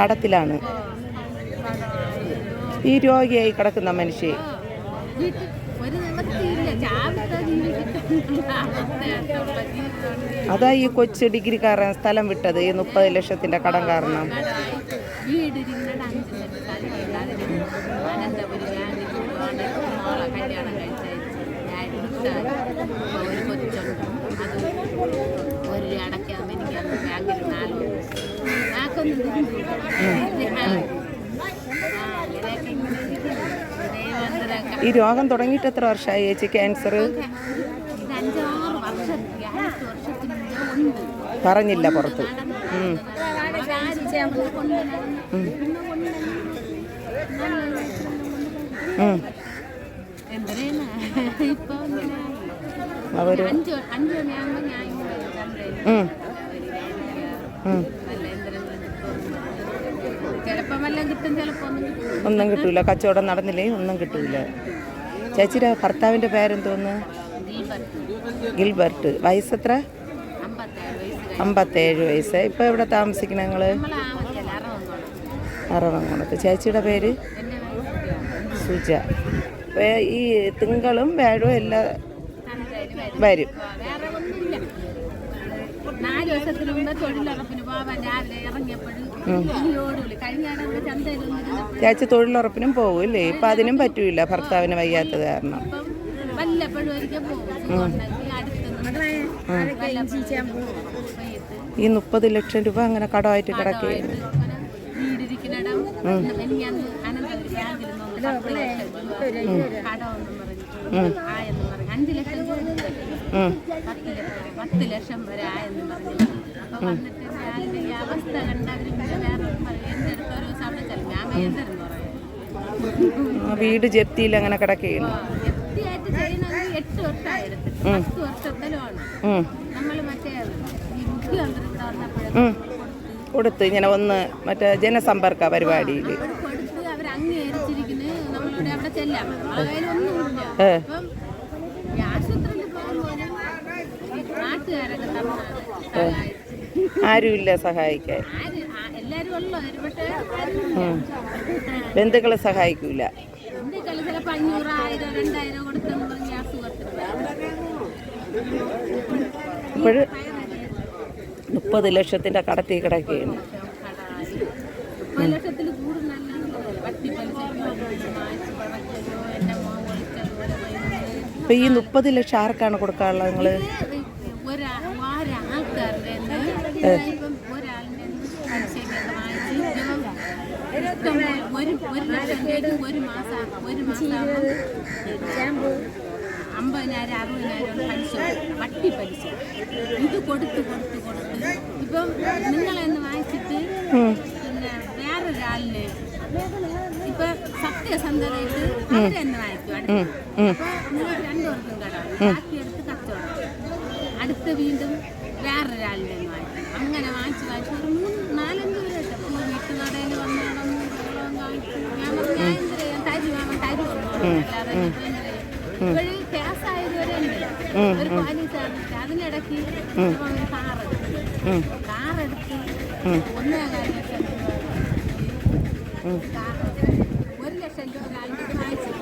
കടത്തിലാണ്. ഈ രോഗിയായി കിടക്കുന്ന മനുഷ്യ അതാ ഈ കൊച്ചു ഡിഗ്രിക്കാരൻ സ്ഥലം വിട്ടത്. ഈ മുപ്പത് ലക്ഷത്തിന്റെ കടം കാരണം. ഒരു അടയ്ക്കാൻ എനിക്ക് ബാങ്കിൽ നാല് ഈ രോഗം തുടങ്ങിയിട്ട് എത്ര വർഷമായി ചേച്ചി? ക്യാൻസർ? പറഞ്ഞില്ല പുറത്ത്. അവർ? അഞ്ച് അഞ്ച് ഞാൻ ഒന്നും കിട്ടും ഒന്നും കിട്ടൂല കച്ചവടം നടന്നില്ലേ ഒന്നും കിട്ടൂല. ചേച്ചിയുടെ ഭർത്താവിന്റെ പേരെന്തോന്ന്? ഗിൽബർട്ട്. വയസ്സെത്ര? അമ്പത്തേഴ് വയസ്സ്. ഇപ്പൊ എവിടെ താമസിക്കണേ ആമത്തിയല്ല അറവങ്ങോണത്ത് ചേച്ചിയുടെ പേര്? സുജ. ഈ തിങ്കളും വേഴവും എല്ലാം വരും. തൊഴിലുറപ്പിന് പോവാൻ രാവിലെ ഇറങ്ങിയപ്പോഴും ഇരുന്നപ്പോൾ ചേച്ചി തൊഴിലുറപ്പിനും പോകും ഇല്ലേ? ഇപ്പൊ അതിനും പറ്റൂല ഭർത്താവിന് വയ്യാത്തത് കാരണം. ഈ മുപ്പത് ലക്ഷം രൂപ അങ്ങനെ കടമായിട്ട് കിടക്കുകയാണ് അഞ്ച് ലക്ഷം. പത്ത് ലക്ഷം വരെ ആയെന്നും പറഞ്ഞു. അപ്പൊ വന്നിട്ട് ഞാനിന്റെ ഈ അവസ്ഥ കണ്ട അവർ പിന്നെ വേറെ പറയും എന്റെ അടുത്ത് ഒരു ദിവസം അവിടെ ചെല്ലും ഞാൻ എന്തെന്ന് പറയാം. ആ, വീട് ജപ്തിയിൽ അങ്ങനെ കിടക്കുകയാണ്. വൃത്തിയായിട്ട് ചെയ്യണമെങ്കിൽ എട്ട് വർഷമായി എടുത്തിട്ട് പത്ത് വർഷത്തിലുമാണ്. നമ്മൾ മറ്റേ ഈ വന്നപ്പോഴേ. കൊടുത്ത്. ഇങ്ങനെ ഒന്ന് മറ്റേ ജനസമ്പർക്ക പരിപാടിയിൽ. കൊടുത്ത് അവർ അംഗീകരിച്ചിരിക്കുന്നത് നമ്മളോട് അവിടെ ചെല്ലാം. നമ്മളെ. അപ്പം ഈ ആശുപത്രിയിൽ പോകുമ്പോൾ നാട്ടുകാരൊക്കെ തന്നാണ് സഹായിച്ച് ആരുമില്ല സഹായിക്കാൻ. ബന്ധുക്കളെ സഹായിക്കൂല. ഇപ്പോഴ് മുപ്പത് ലക്ഷത്തിന്റെ കടത്തി കിടക്കുകയാണ്. ഇപ്പൊ ഈ മുപ്പത് ലക്ഷം ആർക്കാണ് കൊടുക്കാനുള്ളത് നിങ്ങൾ? ഒരാ മാസം ഒരു മാസം അമ്പതിനായിരം അറുപതിനായിരം പലിശ വട്ടി പലിശ ഇത് കൊടുത്ത് കൊടുത്ത് കൊടുത്ത്. ഇപ്പം നിങ്ങളെന്ന് വാങ്ങിച്ചിട്ട് പിന്നെ വേറൊരാളിന് ഇപ്പൊ സത്യസന്ധതയിട്ട് അവരെന്നെ വാങ്ങിക്കും അടുത്ത്. അപ്പൊ നിങ്ങൾക്ക് രണ്ടുപേർക്കും കട ബാക്കിയെടുത്ത് കച്ചവടം. അടുത്ത് വീണ്ടും വേറൊരാളുടെ വാങ്ങിക്കും അങ്ങനെ വാങ്ങിച്ച് വാങ്ങിച്ച് ഒരു മൂന്ന് നാലഞ്ച് പേരൊക്കെ വീട്ടു കടയിൽ വന്ന് കിടന്ന് വെള്ളം കാണിച്ചു ഞാൻ പറഞ്ഞു ഞാൻ എന്ത് ചെയ്യാം? തരുവാൻ തരുമല്ലോ അല്ലാതെ ഉണ്ട്. ഒരു പോലീസുകാരൻ അതിനിടയ്ക്ക് കാറെടുത്ത് കാറെടുത്ത് ഒന്നേ കാര്യം ലക്ഷം രൂപ കാറ് ഒരു ലക്ഷം രൂപ വാങ്ങിച്ചു.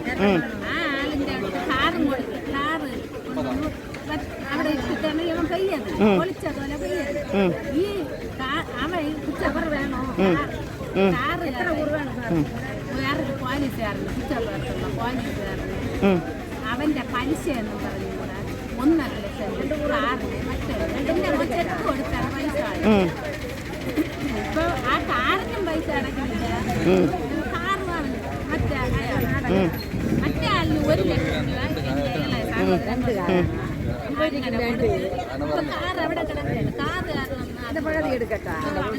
ആ ആളിന്റെ അടുത്ത് കാറും കൊടുത്ത്. കാറ് അവിടെ ഇട്ടിട്ടാണ് ഇവൻ പെയ്യത് പൊളിച്ചതുപോലെ പെയ്യത് ഈ കാ- അവൻ കുച്ചപ്പർ വേണോ? കാറ്. എത്ര വേണം വേറൊരു പോലീസുകാരന് കുച്ചപ്പുറത്തുള്ള പോലീസുകാരന്. ഉം. അവന്റെ പലിശ എന്ന് പറഞ്ഞുകൂടെ ഒന്നര ലക്ഷം രൂപ. കാറിന് മറ്റേ എന്റെ മോൻ ചെക്ക് കൊടുത്താണ് പൈസ. ആയത്. ഉം. ഇപ്പൊ ആ കാറിനും പൈസ അടയ്ക്കുന്നില്ല കാറ് വാങ്ങുന്നു മറ്റേ അയാൾ മറ്റേ ആളിന് ഒരു ലക്ഷം രൂപ. എന്റെ ഇളയ സഹോദരൻ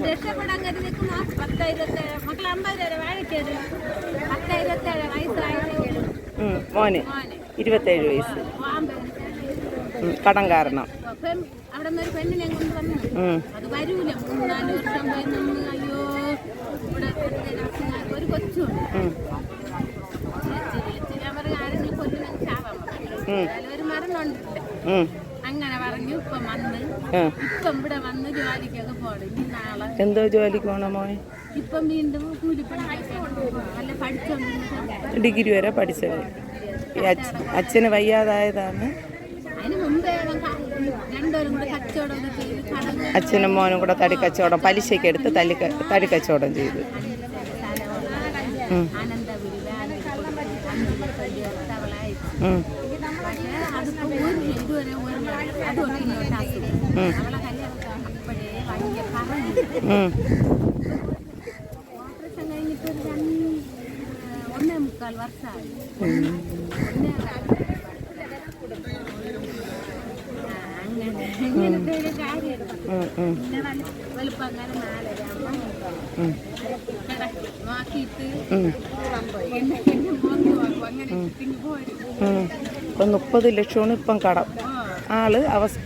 രക്ഷപ്പെടാൻ കരുതി നിൽക്കുന്ന പത്തായിരത്തേഴ് മക്കൾ വാഴക്കേട് പത്തായിരത്തേഴ്. മോന് ഇരുപത്തേഴ് വയസ്സ്. കടം കാരണം അവിടെ നിന്ന് ഒരു പെണ്ണിനെ കൊണ്ട് വന്നു അത് വരൂല മൂന്ന് നാല് വർഷം പോയി നിന്ന് അയ്യോ ഇവിടെ കൊണ്ടുവരാൻ അസുഖം. ഒരു കൊച്ചുണ്ട് ഉം. വിളിച്ച് വിളിച്ച് ഞാൻ പറയും ആരെങ്കിലും കൊല്ലുന്നെങ്കിൽ ചാവാൻ പറഞ്ഞു ഉം. ഒരു മരണമുണ്ട് ഉം. അങ്ങനെ പറഞ്ഞു ഇറങ്ങി ഇപ്പം വന്ന്. ആ ഇപ്പം ഇവിടെ വന്ന് ജോലിക്കൊക്കെ പോകണം ഇനി നാളെ എന്തോ ജോലിക്ക് പോകണം മോനെ? ഇപ്പം വീണ്ടും നല്ല ഡിഗ്രി വരെ പഠിച്ചത്. അച്ഛന് വയ്യാതായതാണ്. അച്ഛനും മോനും കൂടെ തടിക്കച്ചവടം പലിശയ്ക്ക് എടുത്ത് തല്ലി തടിക്കച്ചവടം ചെയ്തു. ഉം. ആനന്ദപുരി നോക്കിയിട്ട് അങ്ങനെ പോരും. ഇപ്പം മുപ്പത് ലക്ഷമാണ് ഇപ്പം കടം. ആൾ അവസ്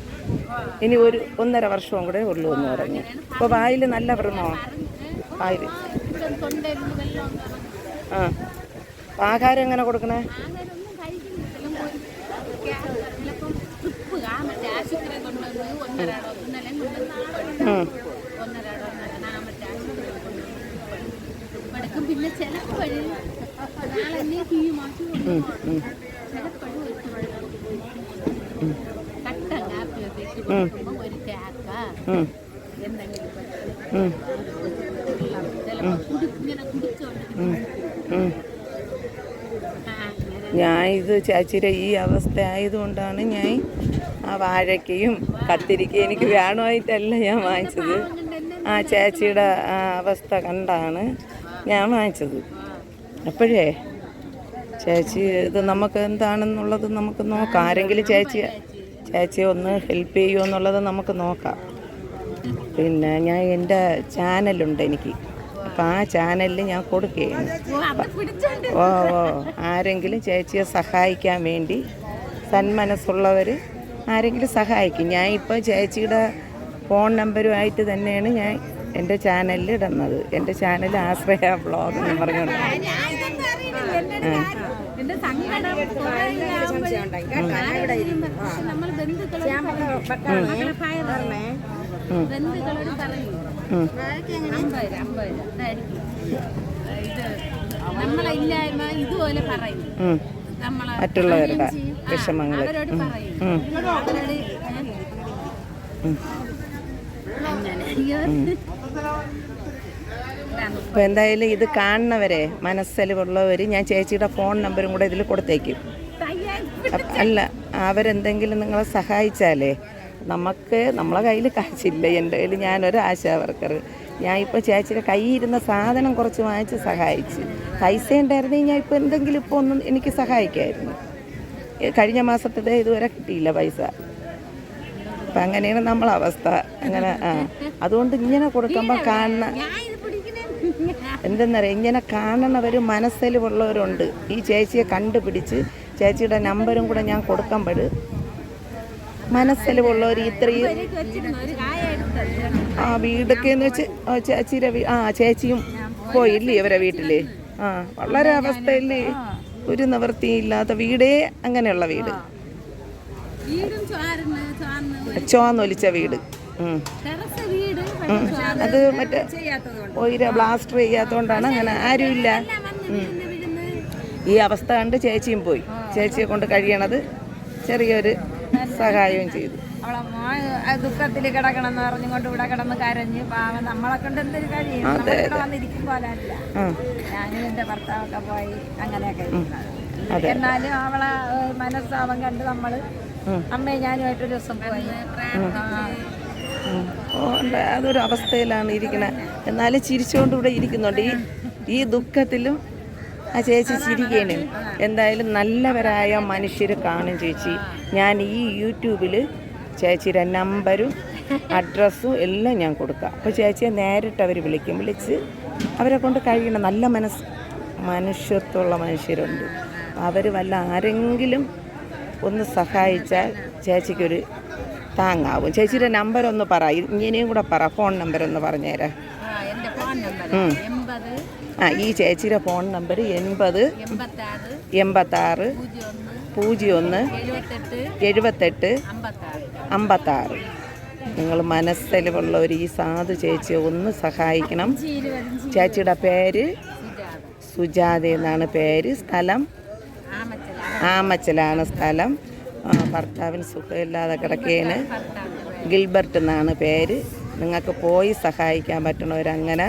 ഇനി ഒരു ഒന്നര വർഷവും കൂടെ ഉള്ളൂ എന്ന് പറഞ്ഞു. അപ്പോൾ വായിൽ നല്ല വ്രണോ വായിൽ. ആ. ആഹാരം എങ്ങനെ കൊടുക്കണേ? പിന്നെ കഴിക്കുന്നില്ല ഒരു ചാക്ക എന്തെങ്കിലും ഞാൻ ഇത് ചേച്ചിയുടെ ഈ അവസ്ഥ ആയതുകൊണ്ടാണ് ഞാൻ ആ വാഴയ്ക്കയും കത്തിരിക്കയും എനിക്ക് വേണമായിട്ടല്ല ഞാൻ വാങ്ങിച്ചത്. ആ ചേച്ചിയുടെ ആ അവസ്ഥ കണ്ടാണ് ഞാൻ വാങ്ങിച്ചത്. അപ്പോഴേ ചേച്ചി ഇത് നമുക്ക് എന്താണെന്നുള്ളത് നമുക്ക് നോക്കാം. ആരെങ്കിലും ചേച്ചി ചേച്ചിയെ ഒന്ന് ഹെൽപ്പ് ചെയ്യുമോ എന്നുള്ളത് നമുക്ക് നോക്കാം. പിന്നെ ഞാൻ എന്റെ ചാനലുണ്ട് എനിക്ക്. അപ്പം ആ ചാനലിൽ ഞാൻ കൊടുക്കുകയാണ്. ഓ ഓ ഓ ആരെങ്കിലും ചേച്ചിയെ സഹായിക്കാൻ വേണ്ടി സന്മനസ്സുള്ളവർ ആരെങ്കിലും സഹായിക്കും. ഞാൻ ഇപ്പോൾ ചേച്ചിയുടെ ഫോൺ നമ്പരുമായിട്ട് തന്നെയാണ് ഞാൻ എന്റെ ചാനലിൽ ഇടുന്നത്. എന്റെ ചാനൽ ആശ്രയ ബ്ലോഗ് എന്ന് പറഞ്ഞുകൊണ്ട്. സങ്കടം നമ്മൾ. ബന്ധുക്കളോട് പറയും. അമ്പത് അമ്പത് ഇതായിരിക്കും. ഇത് ഇതുപോലെ പറയും. നമ്മളെ മറ്റുള്ളവരുടെ വിഷമങ്ങൾ. അങ്ങനെ. അപ്പോൾ എന്തായാലും ഇത് കാണുന്നവരെ മനസ്സലിവുള്ളവർ ഞാൻ ചേച്ചിയുടെ ഫോൺ നമ്പറും കൂടെ ഇതിൽ കൊടുത്തേക്കും. അല്ല അവരെന്തെങ്കിലും നിങ്ങളെ സഹായിച്ചാലേ നമുക്ക് നമ്മളെ കയ്യിൽ കാശില്ല. എന്റെ കയ്യിൽ ഞാനൊരു ആശാ വർക്കർ ഞാൻ ഇപ്പോൾ ചേച്ചിയുടെ കയ്യിൽ ഇരുന്ന സാധനം കുറച്ച് വാങ്ങിച്ച് സഹായിച്ച്. പൈസ ഉണ്ടായിരുന്നെങ്കിൽ ഞാൻ ഇപ്പോൾ എന്തെങ്കിലും ഇപ്പോൾ ഒന്നും എനിക്ക് സഹായിക്കായിരുന്നു. കഴിഞ്ഞ മാസത്തെ ഇതുവരെ കിട്ടിയില്ല പൈസ. അപ്പം അങ്ങനെയാണ് നമ്മളെ അവസ്ഥ അങ്ങനെ ആ. അതുകൊണ്ട് ഇങ്ങനെ കൊടുക്കുമ്പോൾ കാണുന്ന എന്തെന്നറിയാം? ഇങ്ങനെ കാണണവർ മനസ്സിലുള്ളവരുണ്ട്. ഈ ചേച്ചിയെ കണ്ടുപിടിച്ച് ചേച്ചിയുടെ നമ്പരും കൂടെ ഞാൻ കൊടുക്കുമ്പോൾ മനസ്സിലുള്ളവർ ഇത്രയും ആ വീടൊക്കെ എന്ന് വെച്ച് ആ ചേച്ചിയുടെ ആ ചേച്ചിയും പോയില്ലേ ഇവരെ വീട്ടിൽ ആ വളരെ അവസ്ഥയില്ലേ ഒരു നിവൃത്തിയില്ലാത്ത വീടേ അങ്ങനെയുള്ള വീട്. ചോന്നൊലിച്ച വീട്. അത് മറ്റേ ഒയിര ബ്ലാസ്റ്റർ ചെയ്യാത്തതുകൊണ്ടാണ് അങ്ങനെ ആരുമില്ല. ഈ അവസ്ഥ കണ്ട് ചേച്ചിയും പോയി. ചേച്ചിയെ കൊണ്ട് കഴിയണത് ചെറിയൊരു സഹായവും ചെയ്തു. ദുഃഖത്തിൽ കിടക്കണം എന്ന് പറഞ്ഞുകൊണ്ട് ഇവിടെ കിടന്ന് കരഞ്ഞ് പാവം നമ്മളെ കൊണ്ട് എന്തൊരു കഴിയും? നമ്മളിവിടെ വന്നിരിക്കും പോലല്ല ആ. ഞാനും എന്റെ ഭർത്താവൊക്കെ പോയി അങ്ങനെയൊക്കെ. എന്നാലും അവളെ മനസ്സാവം കണ്ട് നമ്മൾ. അമ്മയും ഞാനുമായിട്ടൊരു ദിവസം പോയി. അതൊരു അവസ്ഥയിലാണ് ഇരിക്കുന്നത് എന്നാലും ചിരിച്ചുകൊണ്ട് ഇവിടെ ഇരിക്കുന്നുണ്ട്. ഈ ഈ ദുഃഖത്തിലും ആ ചേച്ചി ചിരിക്കേനും എന്തായാലും നല്ലവരായ മനുഷ്യർ കാണും ചേച്ചി. ഞാൻ ഈ യൂട്യൂബിൽ ചേച്ചിയുടെ നമ്പരും അഡ്രസ്സും എല്ലാം ഞാൻ കൊടുക്കാം. അപ്പോൾ ചേച്ചിയെ നേരിട്ട് അവർ വിളിക്കും. വിളിച്ച് അവരെ കൊണ്ട് കഴിയണം നല്ല മനസ് മനുഷ്യത്വമുള്ള മനുഷ്യരുണ്ട്. അവർ വല്ല ആരെങ്കിലും ഒന്ന് സഹായിച്ചാൽ ചേച്ചിക്കൊരു താങ്ങാവും. ചേച്ചിയുടെ നമ്പർ ഒന്ന് പറ. ഇങ്ങനെയും കൂടെ പറ. ഫോൺ നമ്പർ ഒന്ന് പറഞ്ഞുതരാം ആ ഈ ചേച്ചിയുടെ ഫോൺ നമ്പർ എൺപത് എൺപത്താറ് പൂജ്യം ഒന്ന് എഴുപത്തെട്ട് അമ്പത്താറ് നിങ്ങൾ മനസ്സിലുള്ളവർ ഈ സാധു ചേച്ചിയെ ഒന്ന് സഹായിക്കണം. ചേച്ചിയുടെ പേര് സുജാത എന്നാണ് പേര്. സ്ഥലം ആമച്ചല. ആമച്ചലാണ് സ്ഥലം. ഭർത്താവിന് സുഖമില്ലാതെ കിടക്കേന് ഗിൽബർട്ട് എന്നാണ് പേര്. നിങ്ങൾക്ക് പോയി സഹായിക്കാൻ പറ്റണവരങ്ങനെ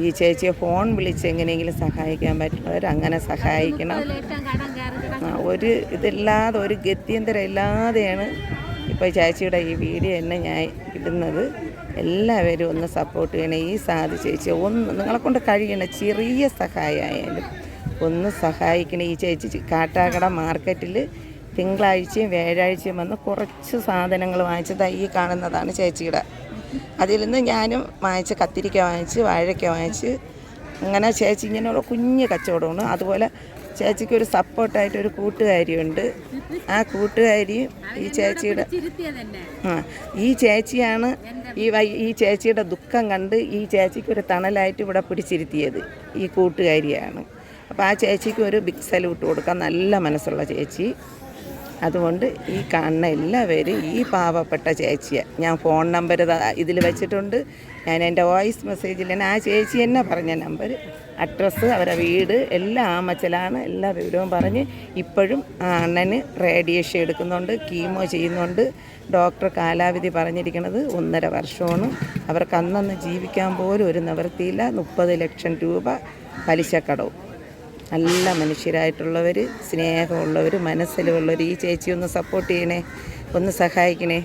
ഈ ചേച്ചിയെ ഫോൺ വിളിച്ച് എങ്ങനെയെങ്കിലും സഹായിക്കാൻ പറ്റുന്നവർ അങ്ങനെ സഹായിക്കണം. ഒരു ഇതില്ലാതെ ഒരു ഗത്യന്തരം ഇല്ലാതെയാണ് ഇപ്പോൾ ചേച്ചിയുടെ ഈ വീഡിയോ തന്നെ ഞാൻ ഇടുന്നത്. എല്ലാവരും ഒന്ന് സപ്പോർട്ട് ചെയ്യണം. ഈ സാധു ചേച്ചി ഒന്ന് നിങ്ങളെ കൊണ്ട് കഴിയണ ചെറിയ സഹായമായാലും ഒന്ന് സഹായിക്കണം. ഈ ചേച്ചി കാട്ടാക്കട മാർക്കറ്റിൽ തിങ്കളാഴ്ചയും വ്യാഴാഴ്ചയും വന്ന് കുറച്ച് സാധനങ്ങൾ വാങ്ങിച്ചത് ഈ കാണുന്നതാണ് ചേച്ചിയുടെ. അതിൽ നിന്ന് ഞാനും വാങ്ങിച്ച് കത്തിരിക്ക വാങ്ങിച്ച് വാഴയ്ക്ക വാങ്ങിച്ച് അങ്ങനെ ചേച്ചി ഇങ്ങനെയുള്ള കുഞ്ഞ് കച്ചവടമാണ്. അതുപോലെ ചേച്ചിക്ക് ഒരു സപ്പോർട്ടായിട്ട് ഒരു കൂട്ടുകാരിയുണ്ട്. ആ കൂട്ടുകാരിയും ഈ ചേച്ചിയുടെ ആ ഈ ചേച്ചിയാണ് ഈ വൈ- ഈ ചേച്ചിയുടെ ദുഃഖം കണ്ട് ഈ ചേച്ചിക്ക് ഒരു തണലായിട്ട് ഇവിടെ പിടിച്ചിരുത്തിയത്. ഈ കൂട്ടുകാരിയാണ്. അപ്പോൾ ആ ചേച്ചിക്ക് ഒരു ബിഗ് സല്യൂട്ട് കൊടുക്കാൻ നല്ല മനസ്സുള്ള ചേച്ചി. അതുകൊണ്ട് ഈ കാണുന്ന എല്ലാവരും ഈ പാവപ്പെട്ട ചേച്ചിയെ. ഞാൻ ഫോൺ നമ്പർ ഇതിൽ വെച്ചിട്ടുണ്ട്. ഞാൻ എന്റെ വോയിസ് മെസ്സേജിൽ തന്നെ ആ ചേച്ചി തന്നെ പറഞ്ഞ നമ്പർ. അഡ്രസ്സ് അവരുടെ വീട് എല്ലാം ആമച്ചലാണ് എല്ലാ വിവരവും പറഞ്ഞ് ഇപ്പോഴും ആ അണ്ണന് റേഡിയേഷൻ എടുക്കുന്നുണ്ട് കീമോ ചെയ്യുന്നുണ്ട്. ഡോക്ടർ കാലാവധി പറഞ്ഞിരിക്കുന്നത് ഒന്നര വർഷമാണ്. അവർക്ക് അന്നന്ന് ജീവിക്കാൻ പോലും ഒരു നിവൃത്തിയില്ല. മുപ്പത് ലക്ഷം രൂപ പലിശക്കടവും. നല്ല മനുഷ്യരായിട്ടുള്ളവർ സ്നേഹമുള്ളവർ മനസ്സിലുള്ളവർ ഈ ചേച്ചി ഒന്ന് സപ്പോർട്ട് ചെയ്യണേ ഒന്ന് സഹായിക്കണേ.